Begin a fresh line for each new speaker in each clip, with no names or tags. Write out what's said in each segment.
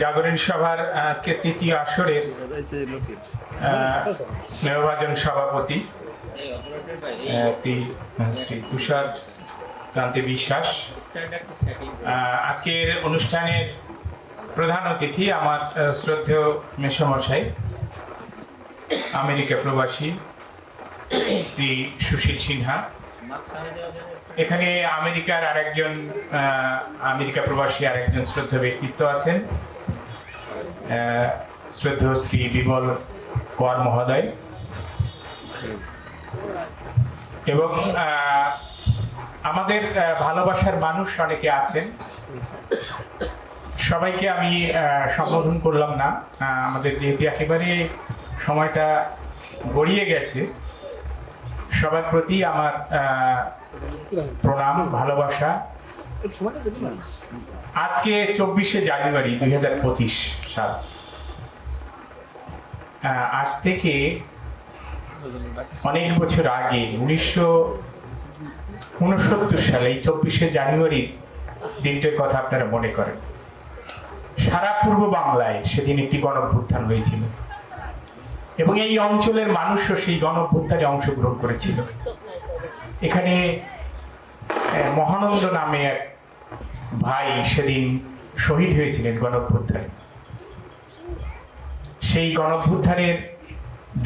জাগরণ সভার আজকে তৃতীয় আসরের স্নেহভাজন সভাপতি শ্রী তুষার কান্তি বিশ্বাস। আজকের অনুষ্ঠানের প্রধান অতিথি আমার শ্রদ্ধেয় মেসমশাই, আমেরিকা প্রবাসী, শ্রী সুশীল সিনহা। এখানে আমেরিকার আরেকজন আমেরিকা প্রবাসী আরেকজন শ্রদ্ধ ব্যক্তিত্ব আছেন। শ্রদ্ধ শ্রী বিমল কর মহোদয়। এবং আমাদের ভালোবাসার মানুষ অনেকে আছেন। সবাইকে আমি সম্বোধন করলাম না। আমাদের যেহেতু একেবারে সময়টা গড়িয়ে গেছে সবার প্রতি আমার প্রণাম, ভালোবাসা। আজকে চব্বিশে জানুয়ারি দুই হাজার পঁচিশ সাল। আজ থেকে অনেক বছর আগে, উনিশশো উনসত্তর সালে, এই চব্বিশে জানুয়ারির দিনটার কথা আপনারা মনে করেন। সারা পূর্ব বাংলায় সেদিন একটি গণভ্যুত্থান হয়েছিল। এবং এই অঞ্চলের মানুষও সেই গণভ্যুত্থানে অংশগ্রহণ করেছিল। এখানে মহানন্দ নামে এক ভাই সেদিন শহীদ হয়েছিলেন গণভ্যুত্থানে সেই গণভ্যুত্থানের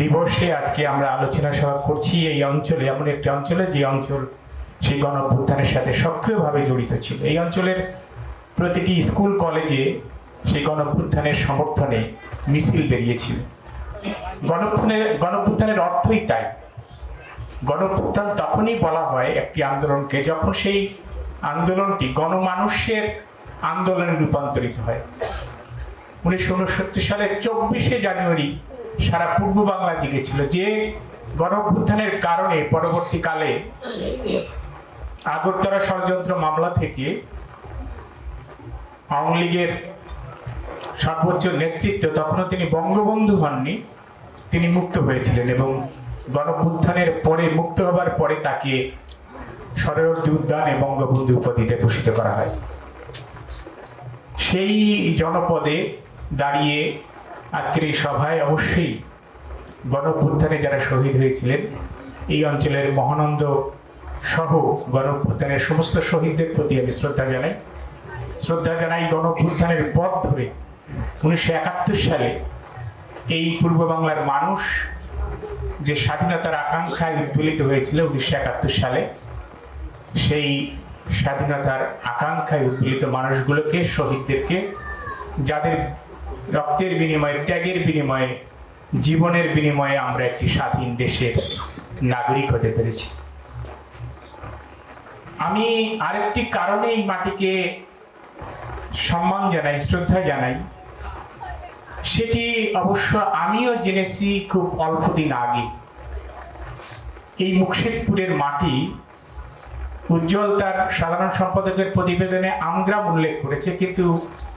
দিবসে আজকে আমরা আলোচনা সভা করছি এই অঞ্চলে, এমন একটি অঞ্চলে যে অঞ্চল সেই গণভ্যুত্থানের সাথে সক্রিয়ভাবে জড়িত ছিল। এই অঞ্চলের প্রতিটি স্কুল, কলেজে সেই গণভ্যুত্থানের সমর্থনে মিছিল বেরিয়েছিল। গণভ্যুত্থানের গণভ্যুত্থানের অর্থই তাই। গণভ্যুত্থান তখনই বলা হয় একটি আন্দোলনকে যখন সেই আন্দোলনটি গণমানুষের আন্দোলনে রূপান্তরিত হয়। উনিশশো উনসত্তর সালের চব্বিশে জানুয়ারি সারা পূর্ব বাংলা জিগেছিল যে গণভ্যুত্থানের কারণে পরবর্তীকালে আগরতলা ষড়যন্ত্র মামলা থেকে আওয়ামী লীগের সর্বোচ্চ নেতৃত্ব তখনও তিনি বঙ্গবন্ধু হননি। তিনি মুক্ত হয়েছিলেন এবং গণভ্যুত্থানের পরে মুক্ত হবার পরে তাকে সরবর্তী উদ্যানে বঙ্গবন্ধু উপাধিতে ভূষিত করা হয়। সেই জনপদে দাঁড়িয়ে আজকের এই সভায় অবশ্যই গণভ্যুত্থানে যারা শহীদ হয়েছিলেন, এই অঞ্চলের মহানন্দ সহ গণভ্যুত্থানের সমস্ত শহীদদের প্রতি আমি শ্রদ্ধা জানাই। শ্রদ্ধা জানাই গণভ্যুত্থানের পথ ধরে উনিশশো একাত্তর সালে এই পূর্ব বাংলার মানুষ যে স্বাধীনতার আকাঙ্ক্ষায় উদ্বেলিত হয়েছিল উনিশশো একাত্তর সালে, সেই স্বাধীনতার আকাঙ্ক্ষায় উদ্বেলিত মানুষগুলোকে, শহীদদেরকে, যাদের রক্তের বিনিময়ে, ত্যাগের বিনিময়ে, জীবনের বিনিময়ে আমরা একটি স্বাধীন দেশের নাগরিক হতে পেরেছি। আমি আরেকটি কারণে এই মাটিকে সম্মান জানাই, শ্রদ্ধা জানাই। সেটি অবশ্য আমিও জেনেছি খুব অল্প দিন আগে। এই মুকশেদপুরের মাটি উজ্জ্বল তার সাধারণ সম্পাদকের প্রতিবেদনে আমগ্রাম উল্লেখ করেছে, কিন্তু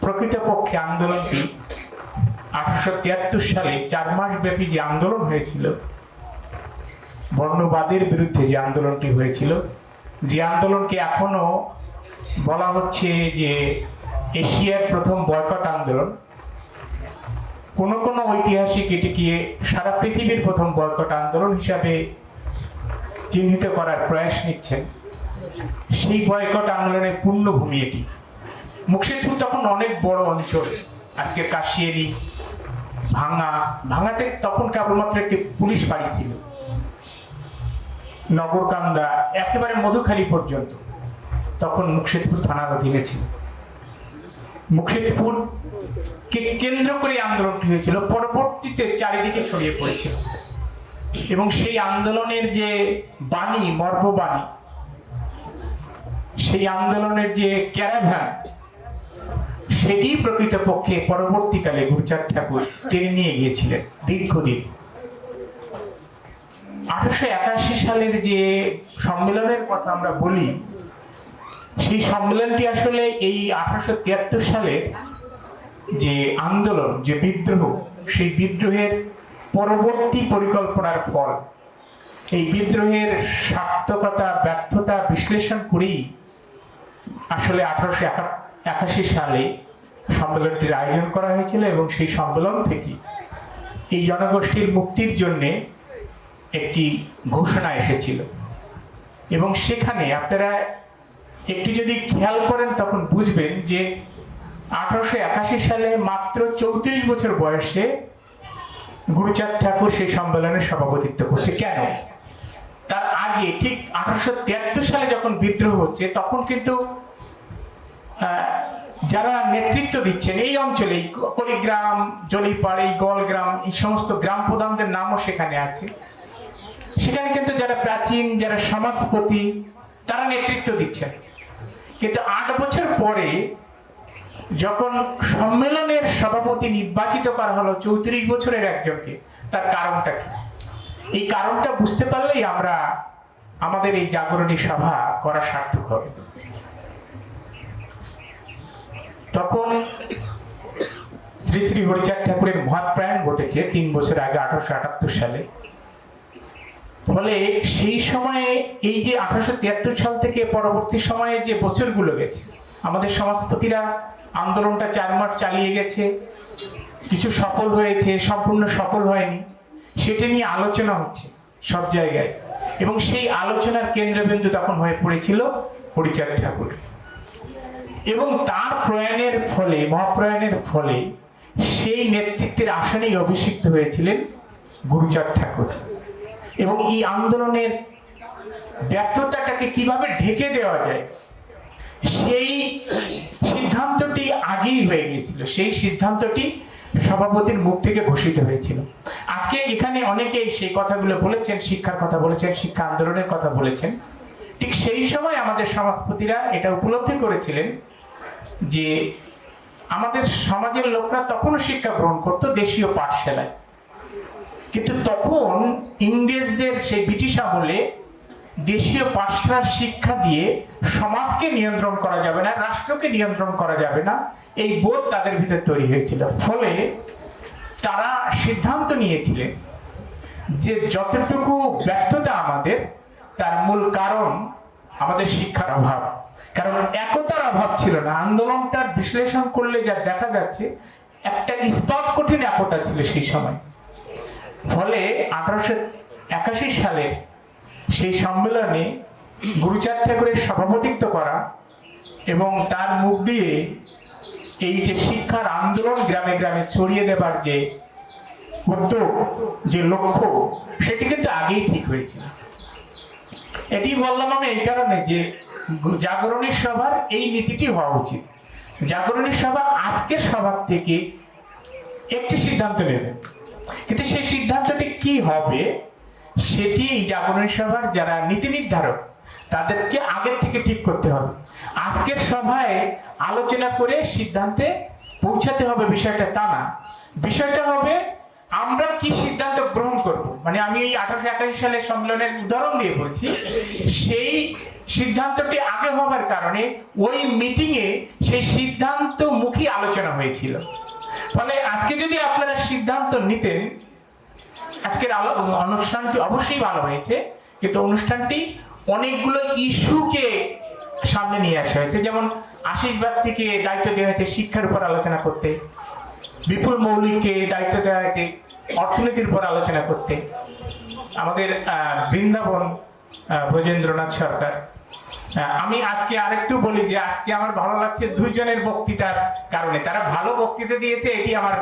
প্রকৃতপক্ষে আন্দোলনটি আঠারোশো তিয়াত্তর সালে চার মাস ব্যাপী যে আন্দোলন হয়েছিল, বর্ণবাদের বিরুদ্ধে যে আন্দোলনটি হয়েছিল, যে আন্দোলনকে এখনও বলা হচ্ছে যে এশিয়ার প্রথম বয়কট আন্দোলন কোন কোন ঐতিহাসিক এটিকে সারা পৃথিবীর প্রথম বয়কট আন্দোলন হিসাবে চিহ্নিত করার প্রয়াস নিচ্ছেন। সেই বয়কট আন্দোলনের পূর্ণভূমি এটি। মুর্শিদপুর তখন অনেক বড় অঞ্চল। আজকে কাশিয়ারি ভাঙা ভাঙাতে তখন কেবলমাত্র একটি পুলিশ বাড়ি ছিল। নগরকান্দা একেবারে মধুখালী পর্যন্ত। তখন মুর্শিদপুর থানার অধীনে ছিল। মুর্শিদপুর কে কেন্দ্র করে আন্দোলনটি হয়েছিল, পরবর্তীতে চারিদিকে ছড়িয়ে পড়েছিল। এবং সেই আন্দোলনের যে বাণী মর্মবাণী সেই আন্দোলনের যে ক্যারাভ্যান সেটি প্রকৃতপক্ষে পরবর্তীকালে গুরুচাঁদ ঠাকুর টেনে নিয়ে গিয়েছিলেন দীর্ঘদিন। আঠারোশো একাশি সালের যে সম্মেলনের কথা আমরা বলি সেই সম্মেলনটি আসলে এই আঠারোশো তিয়াত্তর সালের যে আন্দোলন, যে বিদ্রোহ, সেই বিদ্রোহের পরবর্তী পরিকল্পনার ফল। এই বিদ্রোহের সার্থকতা, ব্যর্থতা বিশ্লেষণ করেই আসলে আঠারোশো একাশি সালে সম্মেলনটির আয়োজন করা হয়েছিল এবং সেই সম্মেলন থেকে এই জনগোষ্ঠীর মুক্তির জন্য একটি ঘোষণা এসেছিল। এবং সেখানে আপনারা একটু যদি খেয়াল করেন তখন বুঝবেন যে আঠারোশো একাশি সালে মাত্র চৌত্রিশ বছর বয়সে গুরুচাঁদ ঠাকুর সেই সম্মেলনের সভাপতিত্ব করছে। কেন? তার আগে ঠিক আঠারোশো তিয়াত্তর সালে যখন বিদ্রোহ হচ্ছে, তখন কিন্তু যারা নেতৃত্ব দিচ্ছেন এই অঞ্চলে কলিগ্রাম, জলিপাড়ি গলগ্রাম এই সমস্ত গ্রাম প্রধানদের নামও সেখানে আছে। সেখানে কিন্তু যারা প্রাচীন, যারা সমাজপতি, তারা নেতৃত্ব দিচ্ছেন। কিন্তু আট বছর পরে যখন সম্মেলনের সভাপতি নির্বাচিত করা হলো, চৌত্রিশ বছরের একজনকে, তার কারণটা কি? এই কারণটা বুঝতে পারলেই আমরা আমাদের এই জাগরণী সভা করা সার্থক হবে। তখন শ্রী শ্রী হরিচাঁদ ঠাকুরের মহাপ্রায়ণ ঘটেছে তিন বছর আগে, আঠারোশো আটাত্তর সালে। ফলে সেই সময়ে এই যে আঠারোশো তিয়াত্তর সাল থেকে পরবর্তী সময়ে যে বছরগুলো গেছে, আমাদের সমাজপতিরা আন্দোলনটা চার মাস চালিয়ে গেছে, কিছু সফল হয়েছে, সম্পূর্ণ সফল হয়নি, সেটা নিয়ে আলোচনা হচ্ছে সব জায়গায়। এবং সেই আলোচনার কেন্দ্রবিন্দু তখন হয়ে পড়েছিল হরিচাঁদ ঠাকুর। এবং তার প্রয়াণের ফলে, মহাপ্রয়াণের ফলে সেই নেতৃত্বের আসনেই অভিষিক্ত হয়েছিলেন গুরুচাঁদ ঠাকুর। এবং এই আন্দোলনের ব্যর্থতাটাকে কীভাবে ঢেকে দেওয়া যায়, সেই সিদ্ধান্তটি আগেই হয়ে গিয়েছিল। সেই সিদ্ধান্তটি সভাপতির মুখ থেকে ঘোষিত হয়েছিল। আজকে এখানে অনেকেই সেই কথাগুলো বলেছেন, শিক্ষার কথা বলেছেন, শিক্ষা আন্দোলনের কথা বলেছেন। ঠিক সেই সময় আমাদের সমাজপতিরা এটা উপলব্ধি করেছিলেন যে আমাদের সমাজের লোকরা তখনও শিক্ষা গ্রহণ করতো দেশীয় পাঠশালায়। কিন্তু তখন ইংরেজদের সেই ব্রিটিশ আমলে দেশীয় পাঠশালার শিক্ষা দিয়ে সমাজকে নিয়ন্ত্রণ করা যাবে না, রাষ্ট্রকে নিয়ন্ত্রণ করা যাবে না। এই বোধ তাদের ভিতরে তৈরি হয়েছিল। ফলে তারা সিদ্ধান্ত নিয়েছিলেন যে যতটুকু ব্যর্থতা আমাদের, তার মূল কারণ আমাদের শিক্ষার অভাব। কারণ একতার অভাব ছিল না। আন্দোলনটার বিশ্লেষণ করলে যা দেখা যাচ্ছে, একটা ইস্পাত কঠিন একতা ছিল সেই সময়। ফলে আঠারোশো একাশি সালের সেই সম্মেলনে গুরুচাঁদ ঠাকুরের সভাপতিত্ব করা এবং তার মুখ দিয়ে এই যে শিক্ষার আন্দোলন গ্রামে গ্রামে ছড়িয়ে দেবার যে উদ্যোগ, যে লক্ষ্য, সেটি কিন্তু আগেই ঠিক হয়েছিল এটি বললাম আমি এই কারণে যে জাগরণী সভার এই নীতিটি হওয়া উচিত। জাগরণী সভা আজকের সভার থেকে একটি সিদ্ধান্ত নেবে। কিন্তু সেই সিদ্ধান্তটি কি হবে? সেটি এই জাগরণী সভার যারা নীতি নির্ধারক, তাদেরকে আগের থেকে ঠিক করতে হবে। আজকের সভায় আলোচনা করে সিদ্ধান্তে পৌঁছাতে হবে বিষয়টা তা না। বিষয়টা হবে আমরা কি সিদ্ধান্ত গ্রহণ করব? মানে আমি এই আঠারোশো একাশি সালের সম্মেলনের উদাহরণ দিয়ে বলছি, সেই সিদ্ধান্তটি আগে হবার কারণে ওই মিটিংয়ে সেই সিদ্ধান্তমুখী আলোচনা হয়েছিল। ফলে আজকে যদি আপনারা সিদ্ধান্ত নিতেন আজকের অনুষ্ঠানটি অবশ্যই ভালো হয়েছে কিন্তু অনুষ্ঠানটি অনেকগুলো ইস্যুকে সামনে নিয়ে আসা হয়েছে। যেমন আশিস বাগচিকে দায়িত্ব দেওয়া হয়েছে শিক্ষার উপর আলোচনা করতে বিপুল মৌলিককে দায়িত্ব দেওয়া হয়েছে অর্থনীতির উপর আলোচনা করতে। আমাদের বৃন্দাবন আহ, ব্রজেন্দ্রনাথ সরকার আমি আজকে আরেকটু বলি যে আজকে আমার ভালো লাগছে দুইজনের বক্তৃতার কারণে। তারা ভালো বক্তৃতা দিয়েছে, এটি আমার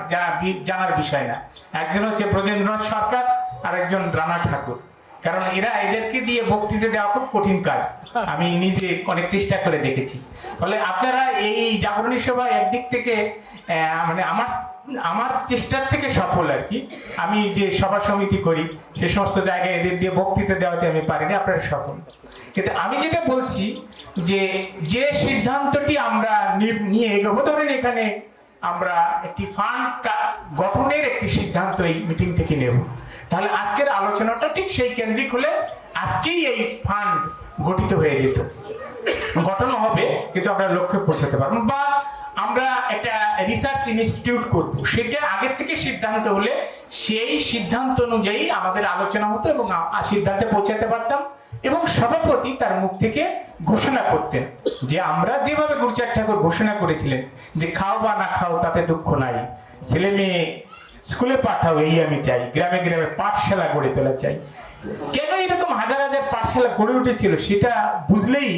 জানার বিষয় না। একজন হচ্ছে ব্রজেন্দ্রনাথ সরকার আর একজন রানা ঠাকুর। কারণ এরা এদেরকে দিয়ে বক্তৃতা দেওয়া খুব কঠিন কাজ। আমি নিজে অনেক চেষ্টা করে দেখেছি। ফলে আপনারা এই জাগরণী সভা একদিক থেকে মানে আমার আমার চেষ্টার থেকে সফল আর কি। আমি যে সভা সমিতি করি, সে সমস্ত জায়গায় এদের দিয়ে বক্তৃতা দেওয়াতে আমি পারিনি, আপনারা সফল। কিন্তু আমি যেটা বলছি যে যে সিদ্ধান্তটি আমরা নিয়ে এগোবো, ধরেন এখানে আমরা একটি ফান্ড গঠনের একটি সিদ্ধান্ত এই মিটিং থেকে নেব। তাহলে আজকের আলোচনাটা ঠিক সেই কেন্দ্রিক হলে আজকেই এই ফান্ড গঠিত হয়ে যেত। গঠন হবে, কিন্তু আমরা লক্ষ্যে পৌঁছাতে পারব বা আমরা একটা রিসার্চ ইনস্টিটিউট করব, সেটা আগের থেকে সিদ্ধান্ত হলে সেই সিদ্ধান্ত অনুযায়ী আমাদের আলোচনা হতো এবং সিদ্ধান্তে পৌঁছাতে পারতাম এবং সভাপতি তার মুখ থেকে ঘোষণা করতেন যে আমরা যেভাবে গুরুচার ঠাকুর ঘোষণা করেছিলেন যে খাও বা না খাও তাতে দুঃখ নাই, ছেলে মেয়ে স্কুলে পাঠাও, এই আমি চাই। গ্রামে গ্রামে পাঠশালা গড়ে তোলা চাই। কেন এরকম হাজার হাজার পাঠশালা গড়ে উঠেছিল সেটা বুঝলেই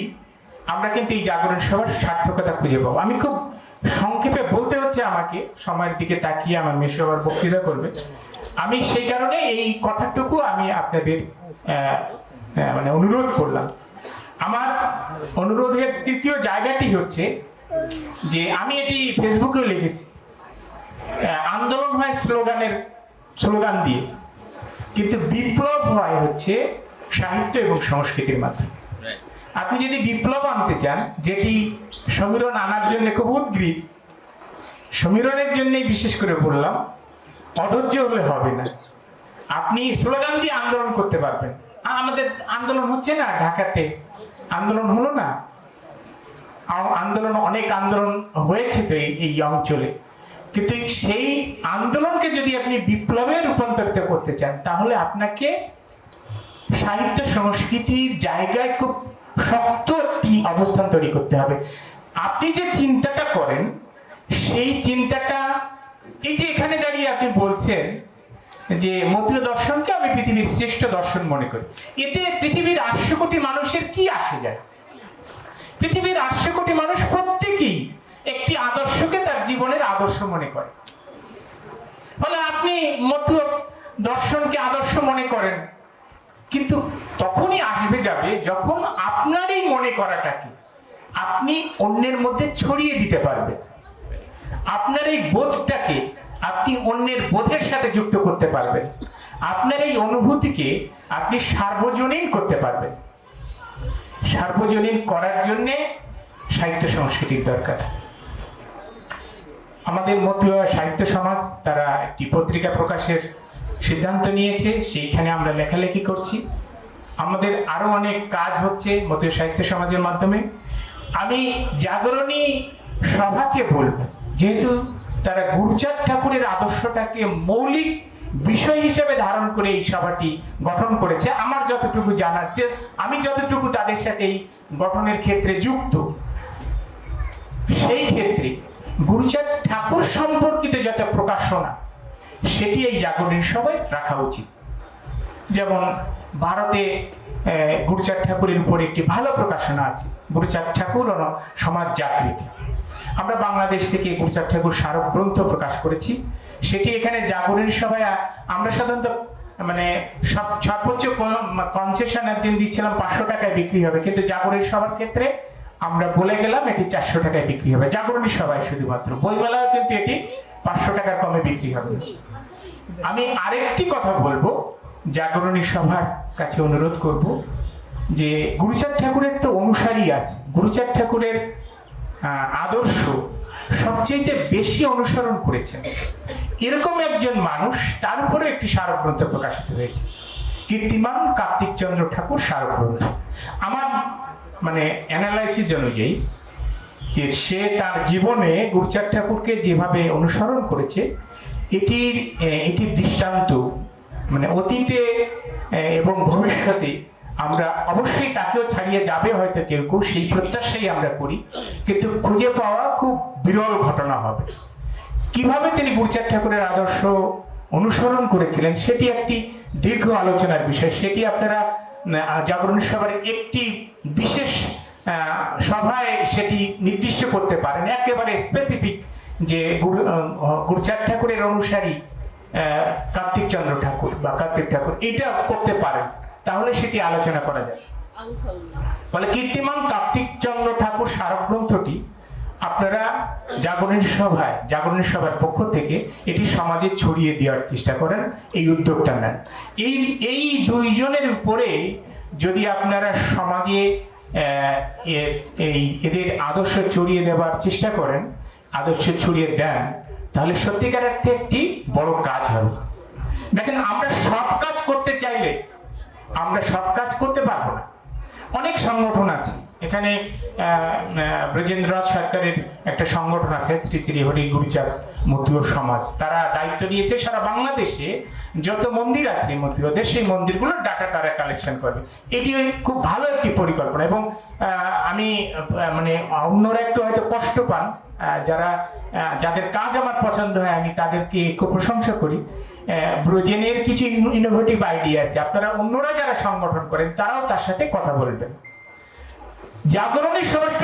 আমরা কিন্তু এই জাগরণ সভার সার্থকতা খুঁজে পাবো। আমি খুব সংক্ষেপে বলতে হচ্ছে আমাকে, সময়ের দিকে তাকিয়ে আমার মেশো বক্তৃতা করবে। আমি সেই কারণে এই কথাটুকু আমি আপনাদের মানে অনুরোধ করলাম। আমার অনুরোধের তৃতীয় জায়গাটি হচ্ছে যে আমি এটি ফেসবুকেও লিখেছি। আন্দোলন হয় স্লোগানের স্লোগান দিয়ে। কিন্তু বিপ্লব হয় হচ্ছে সাহিত্য এবং সংস্কৃতির মাধ্যমে। আপনি যদি বিপ্লব আনতে চান যেটি সমীরণ আনার জন্য খুব উদ্গ্রীব সমীরণের জন্যই বিশেষ করে বললাম অধৈর্য হলে হবে না। আপনি স্লোগান দিয়ে আন্দোলন করতে পারবেন। আমাদের আন্দোলন হচ্ছে না ঢাকাতে। আন্দোলন হলো না। আন্দোলন অনেক আন্দোলন হয়েছে তো এই- এই অঞ্চলে। কিন্তু সেই আন্দোলনকে যদি আপনি বিপ্লবে রূপান্তরিত করতে চান, তাহলে আপনাকে সাহিত্য সংস্কৃতির জায়গায় খুব শক্ত একটি অবস্থান তৈরি করতে হবে। আপনি যে চিন্তাটা করেন, সেই চিন্তাটা, এই যে এখানে দাঁড়িয়ে আপনি বলছেন যে মতীয় দর্শনকে আমি পৃথিবীর শ্রেষ্ঠ দর্শন মনে করি, এতে পৃথিবীর আটশো কোটি মানুষের কি আসে যায়? পৃথিবীর আটশো কোটি মানুষ প্রত্যেকেই একটি আদর্শকে তার জীবনের আদর্শ মনে করে। ফলে আপনি মধ্য দর্শনকে আদর্শ মনে করেন, কিন্তু তখনই আসবে যাবে যখন আপনার এই মনে করাটাকে আপনি অন্যের মধ্যে ছড়িয়ে দিতে পারবেন। আপনার এই বোধটাকে আপনি অন্যের বোধের সাথে যুক্ত করতে পারবেন। আপনার এই অনুভূতিকে আপনি সার্বজনীন করতে পারবেন। সার্বজনীন করার জন্যে সাহিত্য সংস্কৃতির দরকার। আমাদের মধ্যে সাহিত্য সমাজ, তারা একটি পত্রিকা প্রকাশের সিদ্ধান্ত নিয়েছে, সেইখানে আমরা লেখালেখি করছি। আমাদের আরও অনেক কাজ হচ্ছে মতীয় সাহিত্য সমাজের মাধ্যমে। আমি জাগরণী সভাকে বলব, যেহেতু তারা গুরুচাঁদ ঠাকুরের আদর্শটাকে মৌলিক বিষয় হিসেবে ধারণ করে এই সভাটি গঠন করেছে। আমার যতটুকু জানার যে আমি যতটুকু তাদের সাথে এই গঠনের ক্ষেত্রে যুক্ত, সেই ক্ষেত্রে গুরুচাঁদ ঠাকুর সম্পর্কিত যেটা প্রকাশনা, সেটি এই জাগরণের সবাই রাখা উচিত। যেমন ভারতে গুরুচাঁদ ঠাকুরের উপর একটি ভালো প্রকাশনা আছে। গুরুচাঁদ ঠাকুর ও সমাজ জাগৃতি। আমরা বাংলাদেশ থেকে গুরুচাঁদ ঠাকুর স্মারক গ্রন্থ প্রকাশ করেছি। সেটি এখানে জাগরণের সভায় আমরা সাধারণত মানে সব সর্বোচ্চ কনসেশন একদিন দিচ্ছিলাম, পাঁচশো টাকায় বিক্রি হবে। কিন্তু জাগরণের সভার ক্ষেত্রে আমরা বলে গেলাম এটি চারশো টাকায় বিক্রি হবে। জাগরণী সভায় শুধুমাত্র। বইমেলাও কিন্তু এটি পাঁচশো টাকার কমে বিক্রি হবে। আমি আরেকটি কথা বলব, জাগরণী সভার কাছে অনুরোধ করব যে গুরুচাঁদ ঠাকুরের তো অনুসারী আছে। গুরুচাঁদ ঠাকুরের আদর্শ সবচেয়ে বেশি অনুসরণ করেছেন। এরকম একজন মানুষ, তার উপরে একটি স্মারক গ্রন্থ প্রকাশিত হয়েছে। কীর্তিমান কার্তিক চন্দ্র ঠাকুর স্মারক গ্রন্থ আমার মানে অ্যানালাইসিস অনুযায়ী যে সে তার জীবনে গুরুচাঁদ ঠাকুরকে যেভাবে অনুসরণ করেছে, এটির এটির দৃষ্টান্ত মানে অতীতে এবং ভবিষ্যতে আমরা অবশ্যই তাকেও ছাড়িয়ে যাবে হয়তো কেউ কেউ, সেই প্রত্যাশাই আমরা করি। কিন্তু খুঁজে পাওয়া খুব বিরল ঘটনা হবে। কীভাবে তিনি গুরুচাঁদ ঠাকুরের আদর্শ অনুসরণ করেছিলেন, সেটি একটি দীর্ঘ আলোচনার বিষয়। সেটি আপনারা জাগরণ সভার একটি বিশেষ সভায় সেটি নির্দিষ্ট করতে পারেন। একেবারে স্পেসিফিক যে গুরু আহ, গুরুচাঁদ ঠাকুরের অনুসারী আহ, কার্তিক চন্দ্র ঠাকুর বা কার্তিক ঠাকুর এটা করতে পারেন। তাহলে সেটি আলোচনা করা যায় ফলে কীর্তিমান কার্তিক চন্দ্র ঠাকুর স্মারক গ্রন্থটি আপনারা জাগরণের সভায়, জাগরণের সভার পক্ষ থেকে এটি সমাজে ছড়িয়ে দেওয়ার চেষ্টা করেন, এই উদ্যোগটা নেন। এই এই দুইজনের উপরে যদি আপনারা সমাজে এই এদের আদর্শ ছড়িয়ে দেওয়ার চেষ্টা করেন, আদর্শ ছড়িয়ে দেন, তাহলে সত্যিকার অর্থে একটি বড় কাজ হবে। দেখেন, আমরা সব কাজ করতে চাইলে, আমরা সব কাজ করতে পারব না। অনেক সংগঠন আছে এখানে ব্রজেন্দ্রনাথ সরকারের একটা সংগঠন আছে, শ্রী শ্রী হরি গুরুচাঁদ মতুয় সমাজ। তারা দায়িত্ব নিয়েছে সারা বাংলাদেশে যত মন্দির আছে মতুয়দের সেই মন্দিরগুলোর ডাটা তারা কালেকশন করবে। এটি খুব ভালো একটি পরিকল্পনা এবং আমি মানে অন্যরা একটু হয়তো কষ্ট পান যারা যাদের কাজ আমার পছন্দ হয়, আমি তাদেরকে খুব প্রশংসা করি। ব্রোজেনের কিছু ইনোভেটিভ আইডিয়া আছে। আপনারা অন্যরা যারা সংগঠন করেন, তারাও তার সাথে কথা বলবেন। জাগরণের সমস্ত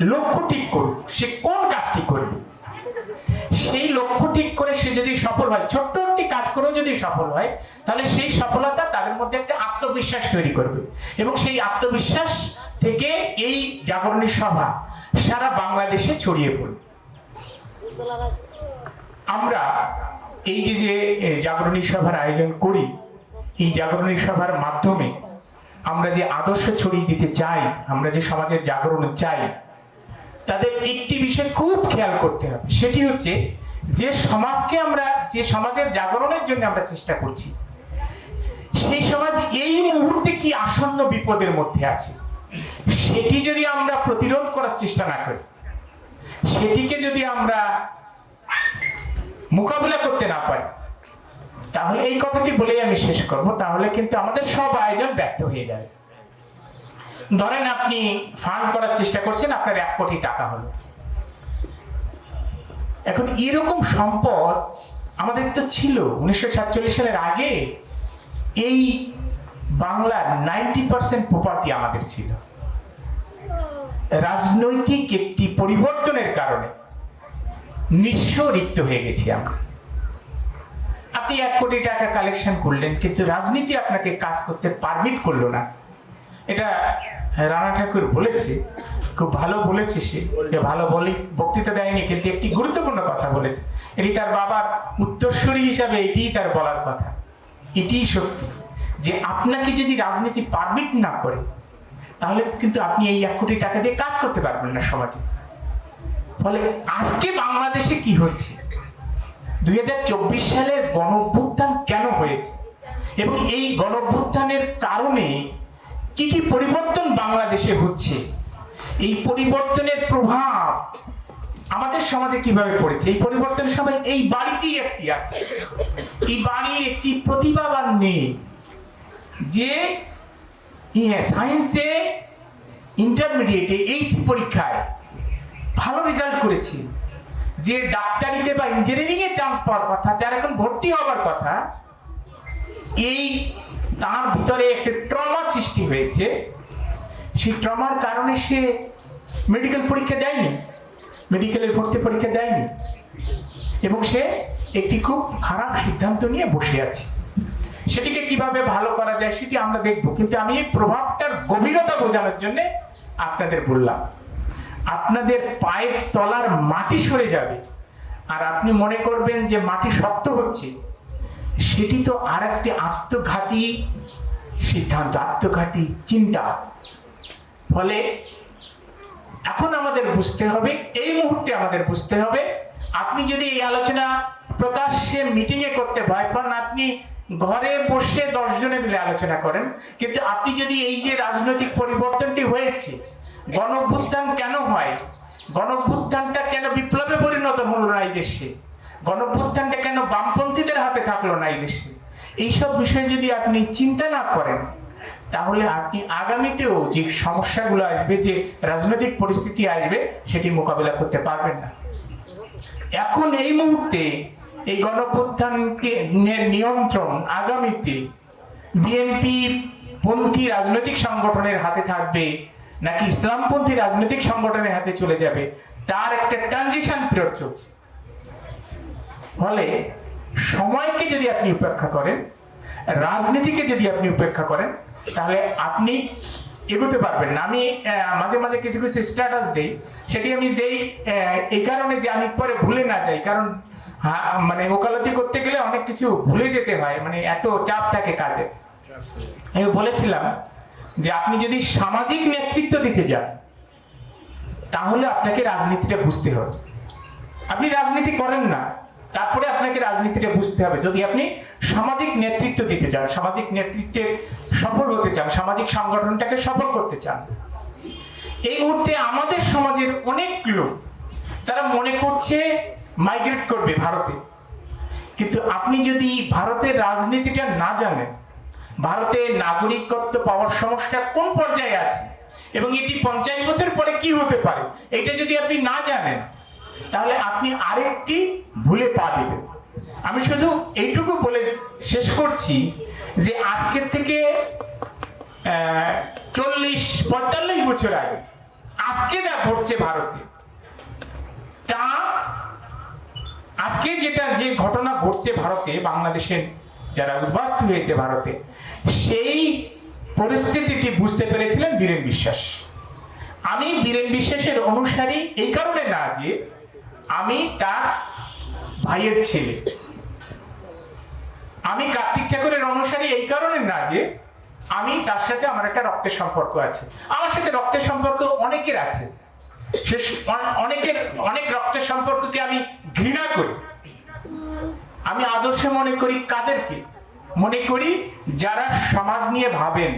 লক্ষ্য ঠিক করুক। সে কোন কাজটি করবে? সেই লক্ষ্য ঠিক করে সে যদি সফল হয়, ছোট্ট একটি কাজ করেও যদি সফল হয়, তাহলে সেই সফলতা তাদের মধ্যে একটা আত্মবিশ্বাস তৈরি করবে। এবং সেই আত্মবিশ্বাস থেকে এই জাগরণী সভা সারা বাংলাদেশে ছড়িয়ে পড়বে। আমরা এই যে যে জাগরণী সভার আয়োজন করি, এই জাগরণী সভার মাধ্যমে আমরা যে আদর্শ ছড়িয়ে দিতে চাই, আমরা যে সমাজের জাগরণ চাই, তাদের একটি বিষয় খুব খেয়াল করতে হবে, সেটি হচ্ছে যে সমাজকে আমরা, যে সমাজের জাগরণের জন্য আমরা চেষ্টা করছি, সেই সমাজ এই মুহূর্তে কি আসন্ন বিপদের মধ্যে আছে? সেটি যদি আমরা প্রতিরোধ করার চেষ্টা না করি, সেটিকে যদি আমরা মোকাবিলা করতে না পারি তাহলে এই কথাটি বলেই আমি শেষ করব। তাহলে কিন্তু আমাদের সব আয়োজন ব্যর্থ হয়ে যাবে। ধরেন আপনি ফান্ড করার চেষ্টা করছেন, আপনার এক কোটি টাকা হলো। এখন এরকম সম্পদ আমাদের তো ছিল। উনিশশো সাতচল্লিশ সালের আগে এই বাংলার নাইনটি পার্সেন্ট প্রপার্টি আমাদের ছিল। রাজনৈতিক একটি পরিবর্তনের কারণে নিঃস্ব রিক্ত হয়ে গেছি আমরা। আপনি এক কোটি টাকা কালেকশন করলেন, কিন্তু রাজনীতি আপনাকে কাজ করতে পারমিট করল না। এটা রানা ঠাকুর বলেছে, খুব ভালো বলেছে সে। ভালো বলে, বক্তৃতা দেয়নি, কিন্তু একটি গুরুত্বপূর্ণ কথা বলেছে। এটি তার বাবার উত্তরসূরি হিসাবে, এটিই তার বলার কথা। এটিই সত্যি যে আপনাকে যদি রাজনীতি পারমিট না করে, তাহলে কিন্তু আপনি এই এক কোটি টাকা দিয়ে কাজ করতে পারবেন না সমাজে। ফলে আজকে বাংলাদেশে কি হচ্ছে? দুই সালের গণ অভ্যুত্থান কেন হয়েছে? এবং এই গণভ্যুত্থানের কারণে কি কি পরিবর্তন বাংলাদেশে হচ্ছে? এই পরিবর্তনের প্রভাব আমাদের সমাজে কীভাবে পড়েছে? এই পরিবর্তনের সময় এই বাড়িতেই একটি আছে। এই বাড়ির একটি প্রতিভাবান মেয়ে যে ইয়ে, সায়েন্সে ইন্টারমিডিয়েটে এইচ পরীক্ষায় ভালো রেজাল্ট করেছে। যে ডাক্তারিতে বা ইঞ্জিনিয়ারিং এ চান্স পাওয়ার কথা, যার এখন ভর্তি হওয়ার কথা, এই তার ভিতরে একটা ট্রমা সৃষ্টি হয়েছে। সেই ট্রমার কারণে সে মেডিকেল পরীক্ষা দেয়নি মেডিকেলের ভর্তি পরীক্ষা দেয়নি। এবং সে একটি খুব খারাপ সিদ্ধান্ত নিয়ে বসে আছে। সেটিকে কীভাবে ভালো করা যায় সেটি আমরা দেখব, কিন্তু আমি এই প্রভাবটার গভীরতা বোঝানোর জন্য আপনাদের বললাম। আপনাদের পায়ের তলার মাটি সরে যাবে। আর আপনি মনে করবেন যে মাটি শক্ত হচ্ছে। সেটি তো আর একটি আত্মঘাতী সিদ্ধান্ত, আত্মঘাতী চিন্তা। ফলে এখন আমাদের বুঝতে হবে, এই মুহূর্তে আমাদের বুঝতে হবে, আপনি যদি এই আলোচনা প্রকাশ্যে মিটিং এ করতে ভয় পান, আপনি ঘরে বসে দশ জনে মিলে আলোচনা করেন। কিন্তু আপনি যদি এই যে রাজনৈতিক পরিবর্তনটি হয়েছে গণভ্যুত্থান কেন হয়? গণভ্যুত্থানটা কেন বিপ্লবে পরিণত হলো না এই দেশে? গণভ্যুত্থানটা কেন বামপন্থীদের হাতে থাকল না এই দেশে? এইসব বিষয়ে যদি আপনি চিন্তা না করেন, তাহলে আপনি আগামীতেও যে সমস্যাগুলো আসবে, যে রাজনৈতিক পরিস্থিতি আসবে, সেটি মোকাবিলা করতে পারবেন না। এখন এই মুহূর্তে এই গণপ্রত্যানকে নিয়ন্ত্রণ আগামীতে বিএনপি পন্থী রাজনৈতিক সংগঠনের হাতে থাকবে নাকি ইসলামপন্থী রাজনৈতিক সংগঠনের হাতে চলে যাবে? তার একটা ট্রানজিশন পিরিয়ড চলছে। ফলে সময়কে যদি আপনি উপেক্ষা করেন, রাজনীতিকে যদি আপনি উপেক্ষা করেন, তাহলে আপনি এগোতে পারবেন না। আমি মাঝে মাঝে কিছু কিছু স্ট্যাটাস দেই। সেটি আমি দেই এই কারণে যে আমি পরে ভুলে না যাই। কারণ মানে ওকালতি করতে গেলে অনেক কিছু ভুলে যেতে হয়। মানে এত চাপ থাকে কাজে। আমি বলেছিলাম যে আপনি যদি সামাজিক নেতৃত্ব দিতে যান, তাহলে আপনাকে রাজনীতিটা বুঝতে হবে। আপনি রাজনীতি করেন না, তারপরে আপনাকে রাজনীতিটা বুঝতে হবে। যদি আপনি সামাজিক নেতৃত্ব দিতে চান সামাজিক নেতৃত্বে সফল হতে চান, সামাজিক সংগঠনটাকে সফল করতে চান, এই মুহূর্তে আমাদের সমাজের অনেক লোক, তারা মনে করছে মাইগ্রেট করবে ভারতে। কিন্তু আপনি যদি ভারতের রাজনীতিটা না জানেন ভারতের নাগরিকত্ব পাওয়ার সমস্যা কোন পর্যায়ে আছে? এবং এটি পঞ্চাশ বছর পরে কি হতে পারে? এটা যদি আপনি না জানেন, তাহলে আপনি আরেকটি ভুলে পা দেবেন। আমি শুধু এইটুকু বলে শেষ করছি যে আজকের থেকে চল্লিশ, পঁয়তাল্লিশ বছর আগে আজকে যা ঘটছে ভারতে, তা আজকে যেটা যে ঘটনা ঘটছে ভারতে, বাংলাদেশের যারা উদ্বাস্তু হয়েছে ভারতে, সেই পরিস্থিতিটি বুঝতে পেরেছিলেন বীরেন বিশ্বাস। আমি বীরেন বিশ্বাসের অনুসারী এই কারণে না যে আমি তার ভাইয়ের ছেলে। আমি কার্তিক ঠাকুরের অনুসারী এই কারণে না যে আমি তার সাথে আমার একটা রক্তের সম্পর্ক আছে। আমার সাথে রক্তের সম্পর্ক অনেকের আছে। সে অনেকের, অনেক রক্তের সম্পর্ককে আমি ঘৃণা করি। আমি আদর্শে মনে করি কাদেরকে? মনে করি যারা সমাজ নিয়ে ভাবেন,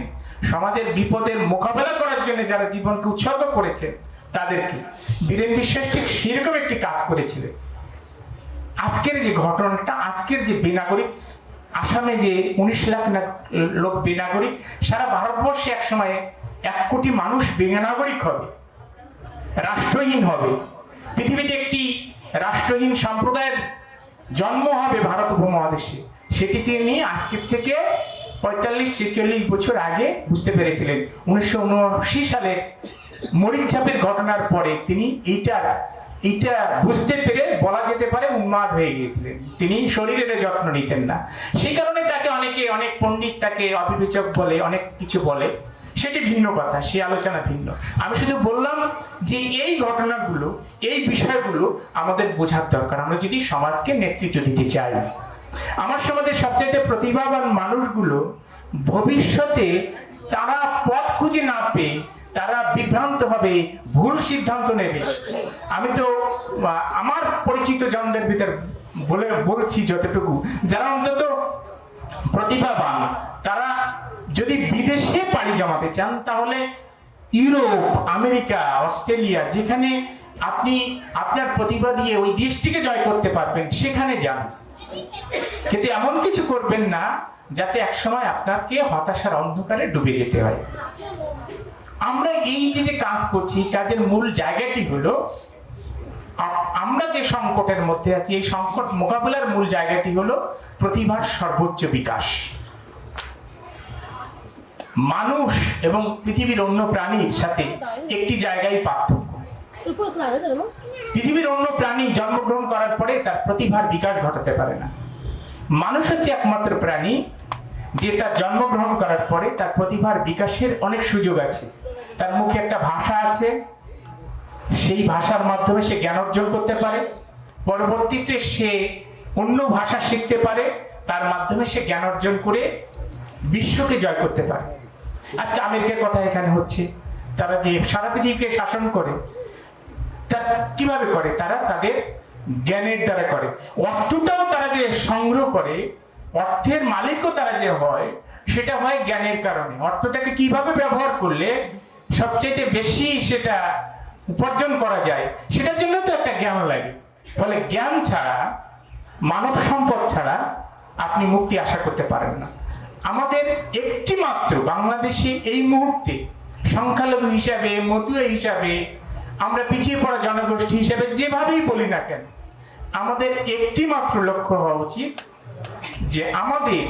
সমাজের বিপদের মোকাবেলা করার জন্য যারা জীবনকে উৎসর্গ করেছে তাদেরকে। বীরেন বিশ্বাস ঠিক সেরকম একটি কাজ করেছিলেন আজকের যে ঘটনাটা, আজকের যে বেনাগরিক, আসামে যে উনিশ লাখ লোক বেনাগরিক, সারা ভারতবর্ষে এক সময় এক কোটি মানুষ বেনাগরিক হবে, রাষ্ট্রহীন হবে। পৃথিবীতে একটি রাষ্ট্রহীন সম্প্রদায়ের জন্ম হবে ভারত উপমহাদেশে। সেটি তিনি আজকের থেকে পঁয়তাল্লিশ ছেচল্লিশ বছর আগে বুঝতে পেরেছিলেন। উনিশশো উনআশি সালে মরিচাপের ঘটনার পরে তিনি এইটা এইটা বুঝতে পেরে বলা যেতে পারে উন্মাদ হয়ে গিয়েছিলেন। তিনি শরীরের যত্ন নিতেন না। সেই কারণে তাকে অনেকে, অনেক পণ্ডিত তাকে অবিবেচক বলে, অনেক কিছু বলে। সেটি ভিন্ন কথা সে আলোচনা ভিন্ন। আমি শুধু বললাম যে এই ঘটনাগুলো, এই বিষয়গুলো আমাদের বোঝার দরকার। আমরা যদি সমাজকে নেতৃত্ব দিতে চাই, আমার সমাজের সবচেয়ে প্রতিভাবান মানুষগুলো ভবিষ্যতে তারা পথ খুঁজে না পেয়ে তারা বিভ্রান্ত হবে, ভুল সিদ্ধান্ত নেবে। আমি তো আমার পরিচিত জনদের ভিতর বলে বলছি যতটুকু, যারা অন্তত প্রতিভাবান, তারা যদি বিদেশে পাড়ি জমাতে চান, তাহলে ইউরোপ, আমেরিকা, অস্ট্রেলিয়া, যেখানে আপনি, আপনার প্রতিভা দিয়ে ওই দেশটিকে জয় করতে পারবেন, সেখানে যান। কিন্তু এমন কিছু করবেন না, যাতে একসময় আপনাকে হতাশার অন্ধকারে ডুবে যেতে হয়। আমরা এই যে যে কাজ করছি, কাজের মূল জায়গাটি হলো আমরা যে সংকটের মধ্যে আছি, এই সংকট মোকাবিলার মূল জায়গাটি হলো প্রতিভার সর্বোচ্চ বিকাশ। মানুষ এবং পৃথিবীর অন্য প্রাণীর সাথে একটি জায়গায় পার্থক্য। পৃথিবীর অন্য প্রাণী জন্মগ্রহণ করার পরে তার প্রতিভার বিকাশ ঘটাতে পারে না। মানুষ হচ্ছে একমাত্র প্রাণী যে তার জন্মগ্রহণ করার পরে তার প্রতিভার বিকাশের অনেক সুযোগ আছে। তার মুখে একটা ভাষা আছে, সেই ভাষার মাধ্যমে সে জ্ঞান অর্জন করতে পারে। পরবর্তীতে সে অন্য ভাষা শিখতে পারে, তার মাধ্যমে সে জ্ঞান অর্জন করে বিশ্বকে জয় করতে পারে। আজকে আমেরিকার কথা এখানে হচ্ছে। তারা যে সারা পৃথিবীকে শাসন করে তারা কীভাবে করে? তারা তাদের জ্ঞানের দ্বারা করে। অর্থটাও তারা যে সংগ্রহ করে, অর্থের মালিকও তারা যে হয়, সেটা হয় জ্ঞানের কারণে। অর্থটাকে কীভাবে ব্যবহার করলে সবচেয়ে বেশি সেটা উপার্জন করা যায়, সেটার জন্য তো একটা জ্ঞান লাগে। ফলে জ্ঞান ছাড়া, মানব সম্পদ ছাড়া আপনি মুক্তি আশা করতে পারেন না। আমাদের একটি মাত্র বাংলাদেশে এই মুহূর্তে সংখ্যালঘু হিসাবে, মতুয়া হিসাবে, আমরা পিছিয়ে পড়া জনগোষ্ঠী হিসাবে যেভাবেই বলি না কেন, আমাদের একটি মাত্র লক্ষ্য হওয়া উচিত যে আমাদের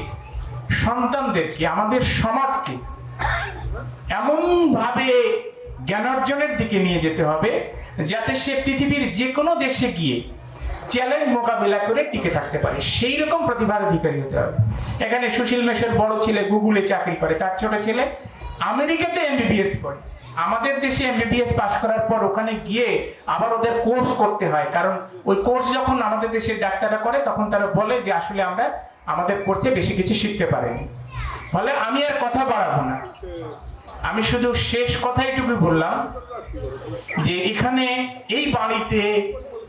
সন্তানদেরকে, আমাদের সমাজকে এমন ভাবে জ্ঞান অর্জনের দিকে নিয়ে যেতে হবে যাতে সে পৃথিবীর যে কোনো দেশে গিয়ে চ্যালেঞ্জ মোকাবিলা করে টিকে থাকতে পারে। সেই রকম প্রতিভার অধিকারী হতে হবে। এখানে সুশীল মেশের বড় ছেলে গুগলে চাকরি করে, তার ছোট ছেলে আমেরিকাতে এমবিবিএস করে আমাদের দেশে এমবিবিএস পাশ করার পর ওখানে গিয়ে আবার ওদের কোর্স করতে হয়। কারণ ওই কোর্স যখন আমাদের দেশের ডাক্তাররা করে, তখন তারা বলে যে, আসলে আমরা আমাদের কোর্সে বেশি কিছু শিখতে পারিনি। ফলে আমি আর কথা বাড়াবো না। আমি শুধু শেষ কথাইটুকু বললাম যে, এখানে এই বাড়িতে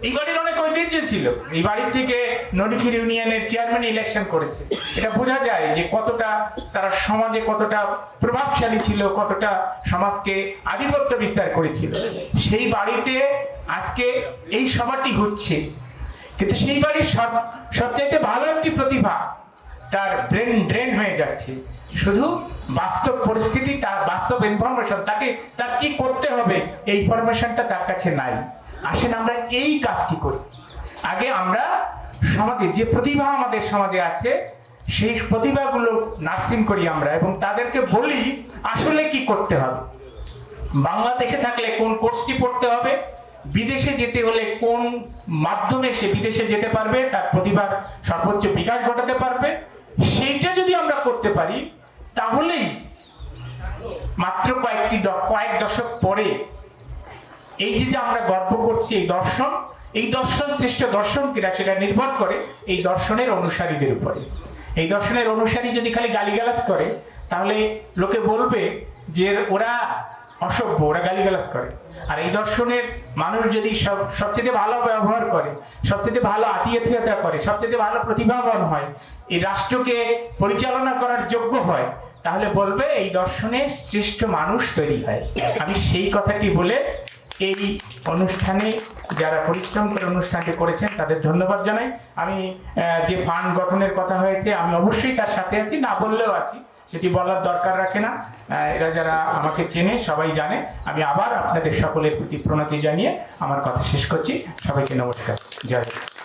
এই বাড়ির অনেক ঐতিহ্য ছিল। এই বাড়ির থেকে নডিখির ইউনিয়নের চেয়ারম্যান ইলেকশন করেছে। এটা বোঝা যায় যে কতটা তারা সমাজে কতটা প্রভাবশালী ছিল, কতটা সমাজকে আধিপত্য বিস্তার করেছিল। সেই বাড়িতে আজকে এই সভাটি হচ্ছে। কিন্তু সেই বাড়ির সব, সবচাইতে ভালো একটি প্রতিভা তার ব্রেন ড্রেন হয়ে যাচ্ছে। শুধু বাস্তব পরিস্থিতি, তার বাস্তব ইনফরমেশন তাকে তার কি করতে হবে, এই ইনফরমেশনটা তার কাছে নাই। আসেন আমরা এই কাজটি করি। আগে আমরা সমাজে যে প্রতিভা আমাদের সমাজে আছে, সেই প্রতিভাগুলো নার্সিং করি আমরা এবং তাদেরকে বলি আসলে কি করতে হবে। বাংলাদেশে থাকলে কোন কোর্সটি পড়তে হবে, বিদেশে যেতে হলে কোন মাধ্যমে সে বিদেশে যেতে পারবে, তার প্রতিভার সর্বোচ্চ বিকাশ ঘটাতে পারবে, সেইটা যদি আমরা করতে পারি, তাহলেই মাত্র কয়েকটি কয়েক দশক পরে এই যে যে আমরা গর্ব করছি এই দর্শন এই দর্শন শ্রেষ্ঠ দর্শন কিনা সেটা নির্ভর করে এই দর্শনের অনুসারীদের উপরে। এই দর্শনের অনুসারী যদি খালি গালিগালাজ করে, তাহলে লোকে বলবে যে ওরা অসভ্য, ওরা গালিগালাজ করে। আর এই দর্শনের মানুষ যদি সব, সবচেয়ে ভালো ব্যবহার করে, সবচেয়ে ভালো আতিথেয়তা করে, সবচেয়ে ভালো প্রতিভাবান হয়, এই রাষ্ট্রকে পরিচালনা করার যোগ্য হয়, তাহলে বলবে এই দর্শনে শ্রেষ্ঠ মানুষ তৈরি হয়। আমি সেই কথাটি বলে এই অনুষ্ঠানে যারা পরিশ্রম করে অনুষ্ঠানটি করেছেন, তাদের ধন্যবাদ জানাই। আমি যে ফান্ড গঠনের কথা হয়েছে, আমি অবশ্যই তার সাথে আছি, না বললেও আছি। সেটি বলার দরকার রাখে না। এরা যারা আমাকে চেনে, সবাই জানে। আমি আবার আপনাদের সকলের প্রতি প্রণতি জানিয়ে আমার কথা শেষ করছি। সবাইকে নমস্কার। জয়।